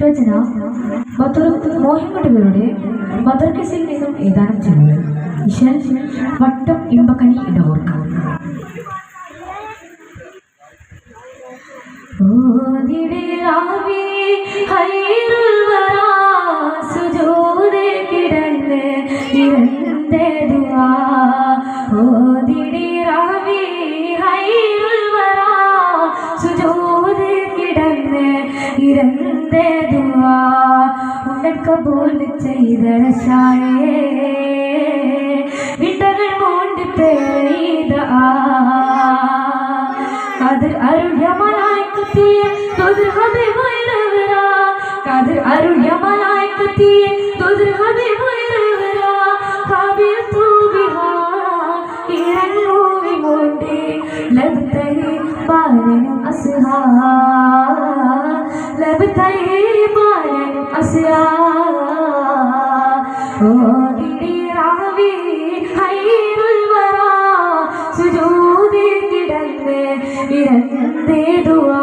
രചന ബദർ മോഹിമടുകളുടെ ബദർക്കിസിൽ നിന്നും ഏതാനും ചെയ്യുന്നത് ഇശൽ വട്ടം ഇമ്പക്കണി ഇടവോർക്കം. കിടന്ന് ഇരന്തേ பேதுவா உனக்கு கபூல் செய்த சாயே விட்டகள் மூன்று பெய்தா கதிர் அருள் யமனாய் கத்திய தொதிர் ஹபி வைரவரா கதிர் அருள் யமனாய் கத்திய தொதிர் ஹபி வைரவரா காபில் தூவிஹா இரங்கூவி மூண்டே லப்தரி பாரனும் அசுஹா मतलब തൈമാനം അസ്യാ ഓടി രാവി ഹൈറുൽ വരാ സുജൂദി കിടന്ന് ഇരന്തേ ദുആ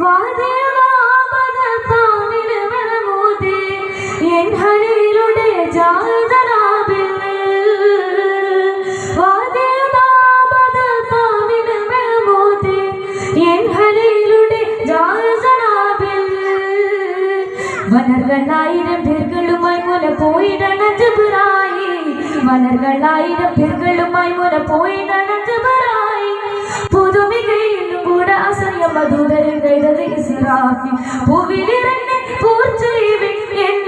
വാദേവാ പദ താമിന് വെളമൂതേ എൻ ഹരീ വനർകളായിരം പേരുകളുമായി മുല പോയിടണ വനർകളായിരം വനர்களாயிரம் മുല പോയിടണ പുതുമികയിലും കൂടെ അസറിയ മധുരൻ കൈതത് ഇസ്രാഫി. എൻ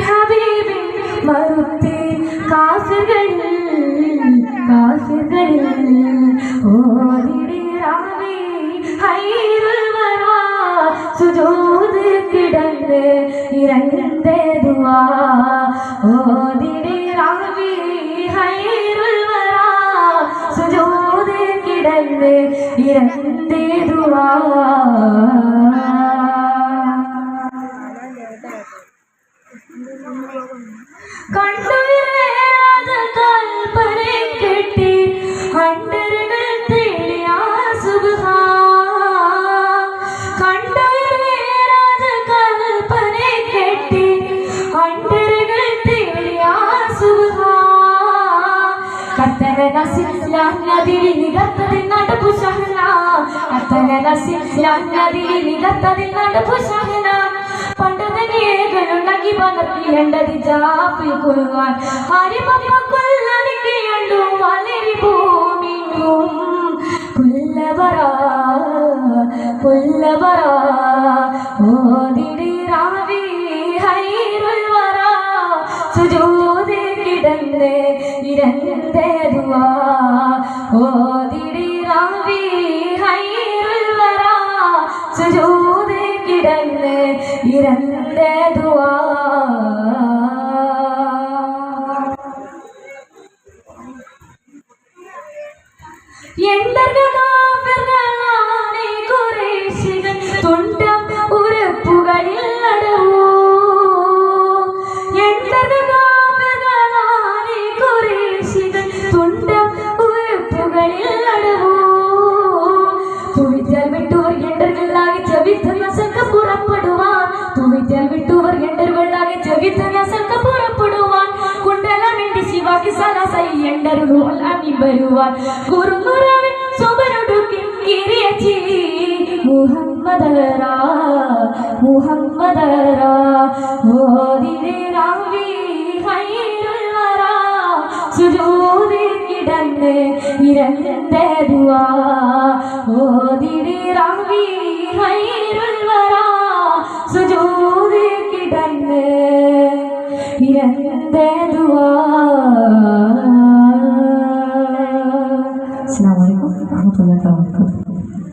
ഹൈറുൽ വരാ സുജൂ കിടന്ന് ദുആ ഓതിടി റാവി ഹൈറുൽ വറാ സുജൂദ് കിടന്ന് ഇരങ്ങത്തെ ദുആ കത്തന നസിലാൻ നദിയിൽ നികത്തതിൽ നടപ്പു ഷഹന. കത്തന നസിലാൻ നദിയിൽ നികത്തതിൽ നടപ്പു ഷഹന. പണ്ടതനേകളുണ്ടാക്കി പകർത്തിയേണ്ടത് ജാപ്പിൽ കൊള്ളുവാൻ ഹരിമക്കൊല്ലടിക്കേണ്ടു വളരെ ഭൂമിയും പുല്ലവറ പുല്ലവറ ഓതിടി റാവി ഹൈറുൽ വറ. സുജൂദ് കിടന്ന് ഇരന്തേ ദുആ ഓതിടി റാവി ഹൈറുൽ വറ സുജൂദ് കിടന്ന് ഇരന്തേ ദുആ വരുവാൻ. കുറുമുറവിൽ സുബരുടുക്കി കിരിയച്ചി മുഹമ്മദരാ മുഹമ്മദരാ ഓതിരാവി രാവി ഹൈറുൽ വറാ സുജൂദിൽ കിടന്ന് ഇരന്തരുവാ. ഓതിരാവി ഓതിരെ രാവി ഹൈറുൽ വറാ സുജൂദിൽ കിടന്ന് ഇരന്തേ contre notre